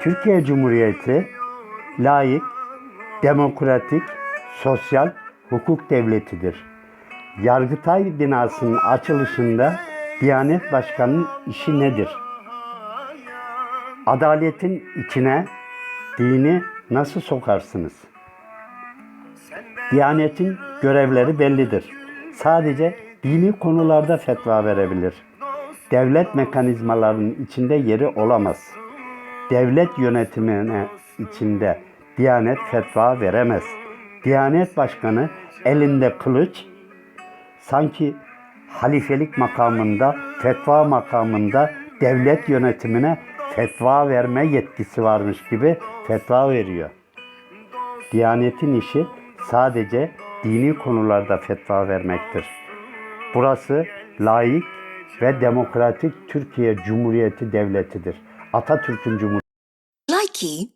Türkiye Cumhuriyeti layık, demokratik, sosyal hukuk devletidir. Yargıtay binasının açılışında Diyanet Başkanı'nın işi nedir? Adaletin içine dini nasıl sokarsınız? Diyanetin görevleri bellidir. Sadece dini konularda fetva verebilir. Devlet mekanizmalarının içinde yeri olamaz. Devlet yönetimine içinde Diyanet fetva veremez. Diyanet Başkanı elinde kılıç sanki halifelik makamında, fetva makamında devlet yönetimine fetva verme yetkisi varmış gibi fetva veriyor. Diyanetin işi sadece dini konularda fetva vermektir. Burası layık ve demokratik Türkiye Cumhuriyeti Devleti'dir. Atatürk'ün Cumhuriyeti. Likey